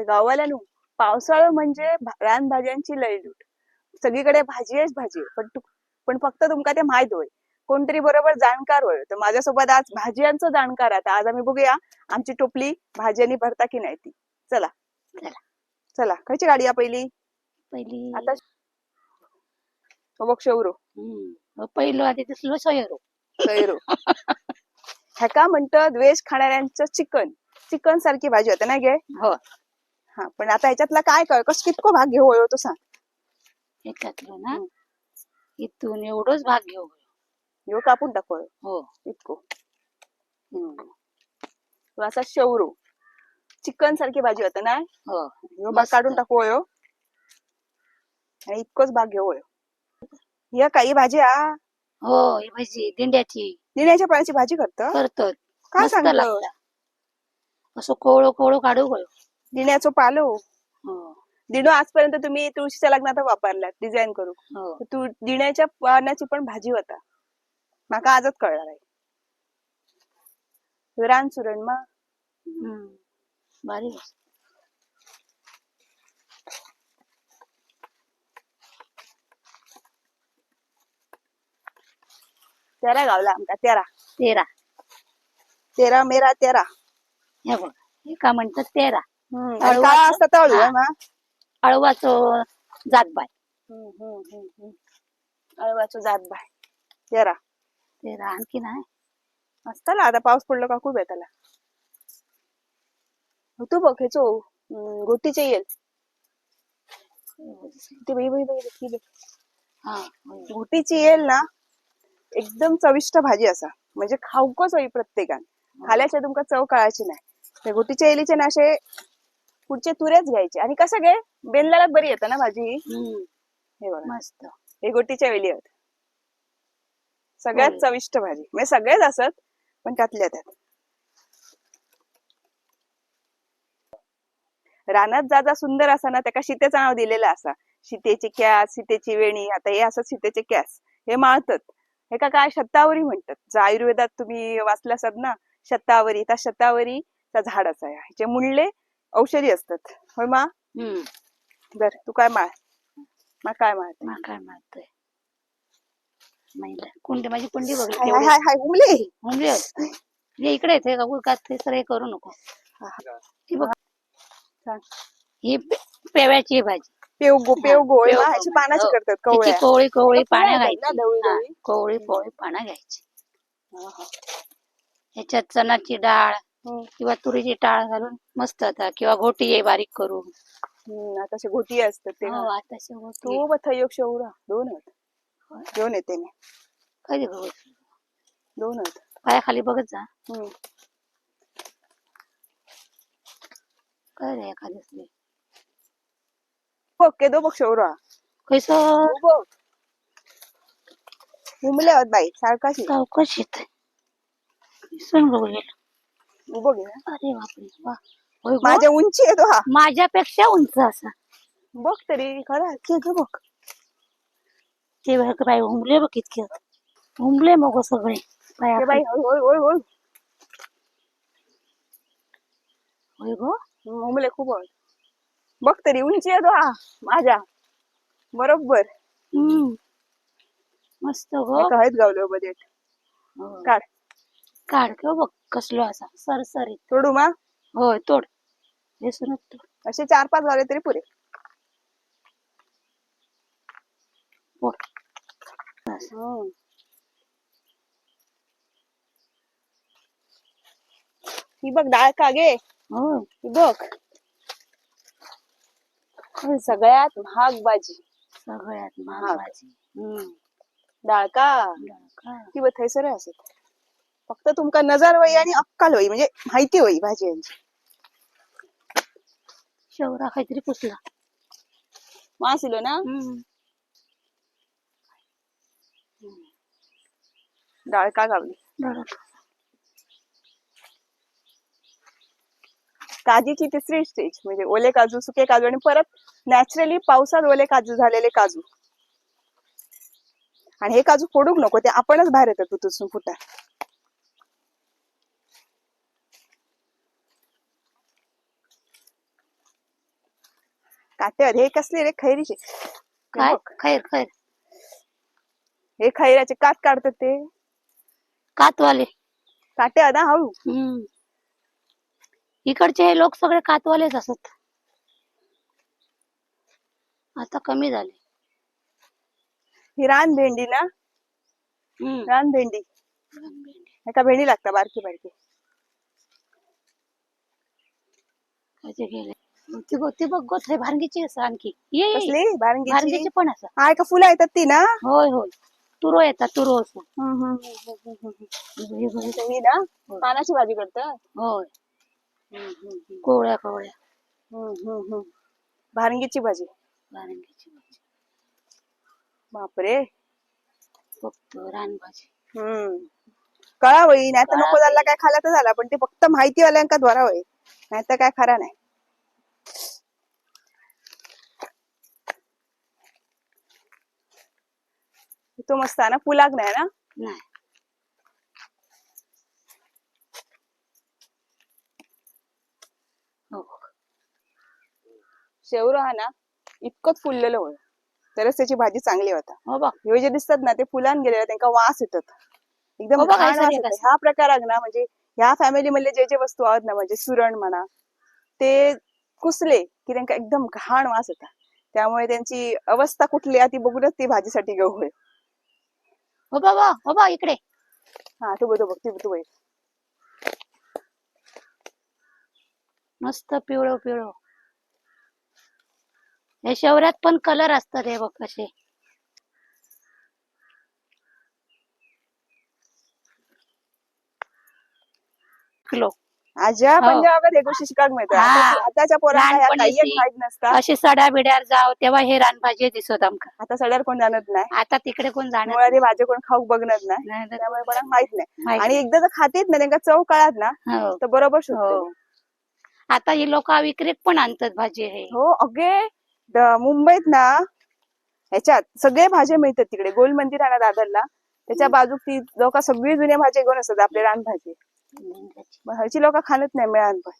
तर गाववाल्यानु पावसाळा म्हणजे रानभाज्यांची लयलूट. सगळीकडे भाजी आहेच भाजी. आहे. पण तु- पण फक्त तुमका ते माहीत होय. कोणतरी बरोबर जाणकार होय. तर माझ्यासोबत आज भाज्यांचं जाणकार आता आज आम्ही बघूया आमची टोपली भाज्यांनी भरता की नाही ती. चला. चला. चला. खयची गाडी या पहिली? पहिली. आता हो बघ शौरो हम्म. पहिलं आधी दिसलो सोयरो कैरो ह्याका म्हणतं द्वेष खाणाऱ्यांचं चिकन. चिकन सारखी भाजी होते ना गे? हो. हा पण आता ह्याच्यातला काय कळ कस कितको भाग घेऊ होयो तो सांग. याच्यातलं ना. इथून एवढंच भाग घेऊ. ह्यो कापून टाकू हो. इतको. हम्म. तो असा शौरो चिकन सारखी भाजी होता ना? हो. ह्यो भाग मस्त. काढून टाकू होयो आणि इतकोच भाग घेऊ होयो ह्या काही भाजी हा हो ही भाजी दिंड्याची. निण्याच्या फळाची भाजी करत? करतो काय मस्त सांगतो लागतं. असं कोवळं कोवळं काढू गयो दिण्याचो पालो. हो. दिनो आजपर्यंत तुम्ही तुळशीच्या लग्नात वापरल्यात डिझाईन करू हो. तू दिण्याच्या पानाची पण भाजी होता. माका आजच कळणार आहे रान सुरण मा. भारी. तेरा गावला आमका तेरा. तेरा. तेरा मेरा तेरा. हे बघ हे का म्हणतात तेरा? काळा असता? तळू हा. आहे मा अळवाचं जात बाय. तेरा आणखी नाही. असताला आता पाऊस पडलो का खूप येताला तू बघ हेचो गोटीचे येल. ते बाई बाई बाई. हा. घोटीची येल ना एकदम चविष्ट भाजी असा. म्हणजे खाऊकच होई प्रत्येकान. खाल्याच्या तुमका चव कळायची नाही. त्या घोटीच्या येलीचे ना असे पुढचे तुरेच घ्यायचे. आणि कसं गे बेंदलाला बरी येतं ना भाजी? ही. हे बघा. मस्त. हे गोटीच्या वेली आहेत. सगळ्यात. चविष्ट भाजी. म्हणजे सगळेच असत पण त्यातल्या त्यात. रानात जाजा सुंदर असा ना त्याका शीतेचं नाव दिलेलं असा. शीतेची कॅस सीतेची वेणी आता हे असं सीतेचे कॅस. हे माळतात. हे का काय शतावरी म्हणतात. जर आयुर्वेदात तुम्ही वाचल्या असात ना शतावरी. त्या शतावरी त्या झाडाचा आहे. ह्याचे मुंडले औषधी असतात. होय मा? हम्म. बर तू काय माळ? मा काय माळ? मग काय मारतोय महिला कुंडी माझी कुंडी बघ हाय हाय हाय हाय उमले. हुमली हे इकडे येते का उगाच ते सर हे करू नको. ही बघ. ही पे- पेव्याची भाजी. पेवगो पेवगो होय मा पेवगो ह्याची म्हणजे. पानाची हो. करतात कवळ्या. कोवळी कोवळी फुलं पाण्या येतात ना, ढवळी घ्यायची हा. कोवळी कोवळी पाण्या घ्यायची. ह्याच्यात चणाची डाळ. किंवा तुरीची डाळ घालून मस्त आता किंवा घोटी बारीक करून. हम्म, आता असे घोटी असतात ते. हो आता तू बथ योग शौरा दोन आहेत. दोन येते मी. कधी बघ? दोन आहेत. पायाखाली बघत जा. हम्म. काय रे एखादी बघ के दो बघ शौरा कसं? बघ. उमले आहेत बाई सारखाशी चौकश येत सांग बघ हे. अरे बापरे वा. होय गं. माझ्या उंची येतो हा. माझ्यापेक्षा उंच असा. बघ तरी खरं ते ग बघ. ते बघ बाई हुमले बघ इतके हुमले मग सगळे. ते बाई होय होय होय होय. होय गो. हम्म, उमले खूप बघ तरी उंची येतो हा माझ्या. बरोबर. हम्म. मस्त गो. गावले बजेट. काढ. काढ ग बघ. कसलो असा? सरसरीत. तोडू मा? होय तोड. बेसूनच तोड. असे चार पाच गावले तरी पुरे. हम्म. ही बघ डाळ कागे. होय. ही बघ. ही सगळ्यात महाग भाजी सगळ्यात महाग. भाजी हम्म. डाळ का? का? ती बघ थैसर असत फक्त तुमका नजर होई आणि अक्कल होई म्हणजे माहिती होई भाजी यांची. शेवरा काहीतरी पुसला. मासिलो ना? डाळ का गावली. काजीची तिसरी स्टेज म्हणजे ओले काजू सुके काजू आणि परत नॅचरली पावसात ओले काजू झालेले काजू. आणि हे काजू फोडूक नको ते आपणच बाहेर येतात तुतून फुटा काटे हे कसले रे खैरीचे? काय? बघ. खैर खैर. हे खैराचे कात काढतात ते. कातवाले. काटे अदा हळू. हम्म. इकडचे हे लोक सगळे कातवालेच असत. आता कमी झाले. ही रान भेंडी ना? हम्म. रान भेंडी. एका भेंडी लागता बारकी बारकी. गेले? ती बघ ती बघ गोत भांगीची असं आणखी. ये ये. कसली? भारंगीची भांगीची पण असं. हा का फुलं येतात ती ना? होय होय. तुरो येतात तुरो असं. हम्म, हम्म, हम्म, हम्म, हम्म. हे बघ, हे बघ. ही ना पानाची भाजी करतात होय. कोवळ्या कोवळ्या. हम्म, हम्म, हम्म. भारंगीची भाजी. भांगीची भाजी. बापरे. फक्त रानभाजी. हम्म. कळा होई नाही तर नको झाला काय खाला तर झाला पण ते फक्त माहितीवाल्यांका द्वारा होई नाही तर काय खरा नाही. तो मस्त आहे ना? पुलाक नाही ना? नाही. हो. शेवरो हा ना इतकंच फुललेलं होय तरच त्याची भाजी चांगली होता. हो हे जे दिसतात ना ते फुलान गेलेले त्यांना वास येतात. एकदम हो. ह्या प्रकारात ना म्हणजे ह्या फॅमिली मधले जे जे वस्तू आहेत ना म्हणजे सुरण म्हणा ते कुसले की त्यांना एकदम घाण वास येतात त्यामुळे त्यांची अवस्था कुठली आहे ती बघूनच ती भाजीसाठी घेऊ होय हो बाबा हो बा इकडे. हा तू बघ तू बघ तू तू बघ. मस्त पिवळं पिवळं. या शेवऱ्यात पण कलर असतात हे बघ कसे. किलो आज्या. पंजाबात हे गोष्टी शिकायला मिळतात. आताच्या पोरांना एक माहीत नसतात अशी सड्या बिड्यावर जाव तेव्हा हे रानभाजी दिसत आमका. आता सड्यावर कोण जाणत नाही. आता तिकडे कोण जाणार मुळात हे भाजी कोण खाऊ बघणार नाही. त्यामुळे माहीत नाही. आणि एकदा जर खातीत ना त्यांना चव कळत ना हो. तर बरोबर हो. आता ही लोक विक्रीत पण आणतात भाजी हे. हो अगे द- मुंबईत ना ह्याच्यात सगळे भाज्या मिळतात तिकडे. गोल मंदिर आहे ना दादरला. त्याच्या बाजूक ती लोक सगळी जुन्या भाज्या घेऊन असतात आपले रानभाजी. ह्याची लोक खाणत नाही मिळान पण.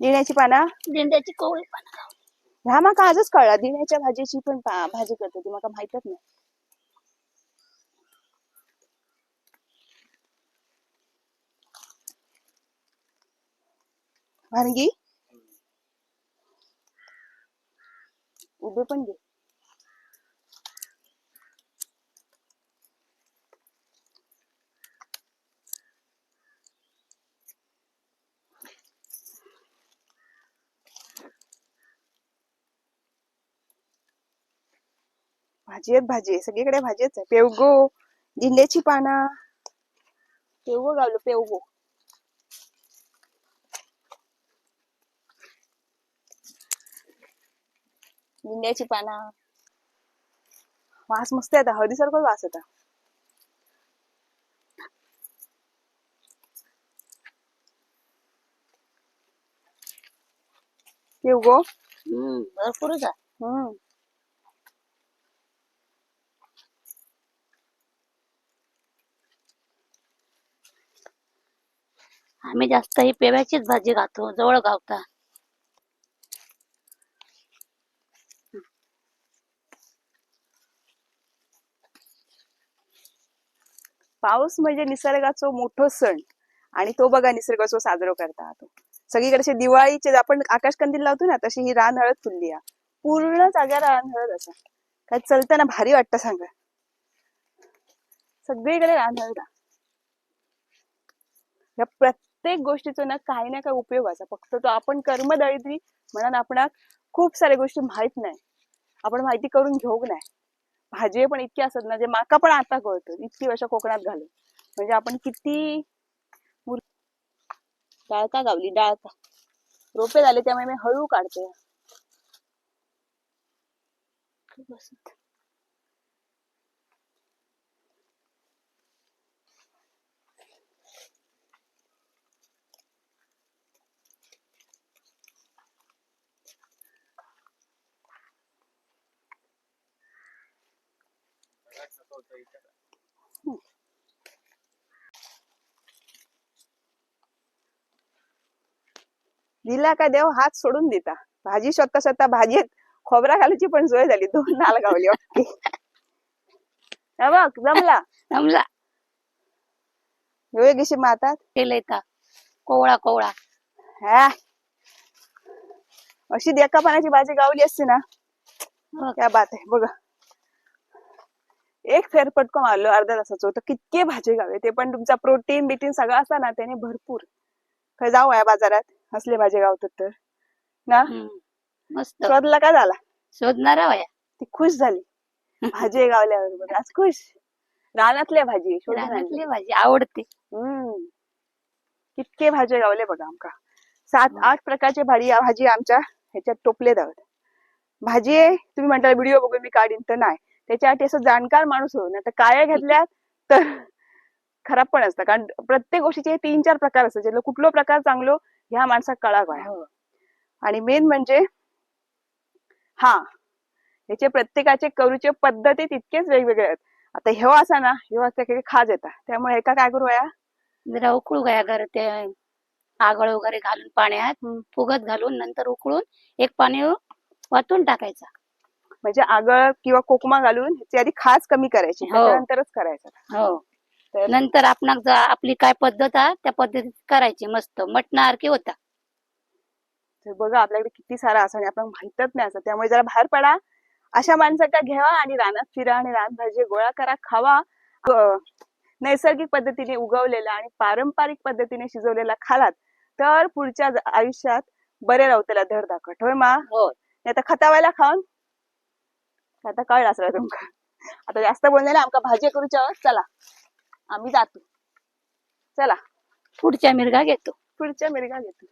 दिण्याची पाना? दिंड्याची कोवळी पण ह्या माका आजच कळला. दिण्याच्या भाजीची पण पा- भाजी करते ती माका माहितच नाही. वांगी उभे पण घे. भाजी आहेत भाजी. आहे सगळीकडे भाजीच आहे पेवगो जिंद्याची पाना. पेवगो गावलो पेवगो. जिंद्याची पाना. वास मस्त येतात हळदीसारखंच वास येतात पेवगो. हम्म. भरपूरच आहे. हम्म. आम्ही जास्त ही पेव्याचीच भाजी खातो जवळ गावता. पाऊस म्हणजे निसर्गाचा मोठं सण आणि तो बघा निसर्गाचो साजरा करतात सगळीकडे अशी दिवाळीचे आपण आकाशकंदील लावतो ना तशी ही रान हळद फुलली आहे. पूर्ण जाग्या रान हळद असा. काय चलताना भारी वाटतं सांगा. सगळीकडे रान हळद. या प्रत्येक प्रत्येक गोष्टीचा ना काही ना काही उपयोग असा फक्त तो आपण कर्मदळिद्री म्हणून आपण खूप साऱ्या गोष्टी माहीत नाही. आपण माहिती करून घेऊ नाही. भाजी पण इतकी असत ना जे माका पण आता कळतं. इतकी वर्ष कोकणात घालून. म्हणजे आपण किती डाळका गावली? डाळका रोपे झाले त्यामुळे मी हळू काढते. दिला का देव? हात सोडून देता. भाजी शोधता शोधता भाजीत खोबरा घालायची पण सोय झाली. दोन नाल गावली हे बघ जमला. जमला. हे गिशी मातात? केलंय का? कोवळा कोवळा. हा. अशी देका पाण्याची भाजी गावली असती ना. क्या बात आहे. बघा. एक फेरफटको मारलो अर्ध्या तासाचं. होतं कितके भाजी गावे ते पण तुमचा प्रोटीन बिटीन सगळं असता ना त्याने भरपूर. काय जाऊ या बाजारात. असले भाजी गावतात तर. ना. मस्त. शोधला का झाला? शोधणारा ती खुश झाली. भाजी गावल्यावर बघ आज खुश. रानातल्या भाजी. रानातली भाजी आवडते. हम्म. कितके भाज्या गावले बघा आमका. सात आठ प्रकारचे भाजी भाजी आमच्या ह्याच्यात टोपले जावत भाजी आहे तुम्ही म्हणता व्हिडिओ बघून मी काढीन तर नाही. त्याच्यासाठी असं जाणकार माणूस हो नाही तर काय घेतल्यात तर खराब पण असतं. कारण प्रत्येक गोष्टीचे तीन चार प्रकार असतात. ज्यातलं कुठलो प्रकार चांगलो ह्या माणसाक कळा गोळा हो. आणि मेन म्हणजे हा ह्याचे प्रत्येकाचे करूचे पद्धती तितकेच वेगवेगळे आहेत. आता ह्यो असा ना ह्यो असा काही खाज येता. त्यामुळे एका काय करू जरा उकळू गया घर ते आगळ वगैरे घालून पाण्यात. फुगत घालून नंतर उकळून एक पाणी वाटून टाकायचा. म्हणजे आगळ किंवा कोकमा घालून ह्याची आधी खास कमी करायची. हो. त्याच्यानंतरच करायचं. हो. तर- नंतर आपण जा आपली काय पद्धत आहे त्या पद्धतीत करायची मस्त. मटणासारखी होता. तर बघा आपल्याकडे किती सारा असं आणि आपल्याला माहितच नाही असं. त्यामुळे जरा बाहेर पडा. अशा माणसाचा घ्यावा आणि रानात फिरा आणि रान भाजी गोळा करा खावा. अं, नैसर्गिक पद्धतीने उगवलेला आणि पारंपरिक पद्धतीने शिजवलेला खालात तर पुढच्या ज- आयुष्यात बरे राहतेला धड दाखवत. होय मा? हो. नाही आता खतावायला खाऊन आता कळलं असं तुमका. आता जास्त बोललेलं आमका भाजी करूच्या चला. आम्ही जातो. चला. पुढच्या मिरगा घेतो. पुढच्या मिरगा घेतो.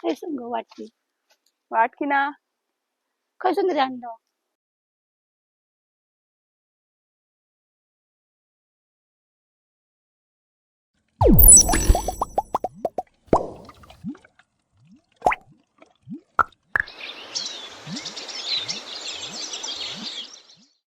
काय संग वाटली वाट की ना. कसून तरी आणलं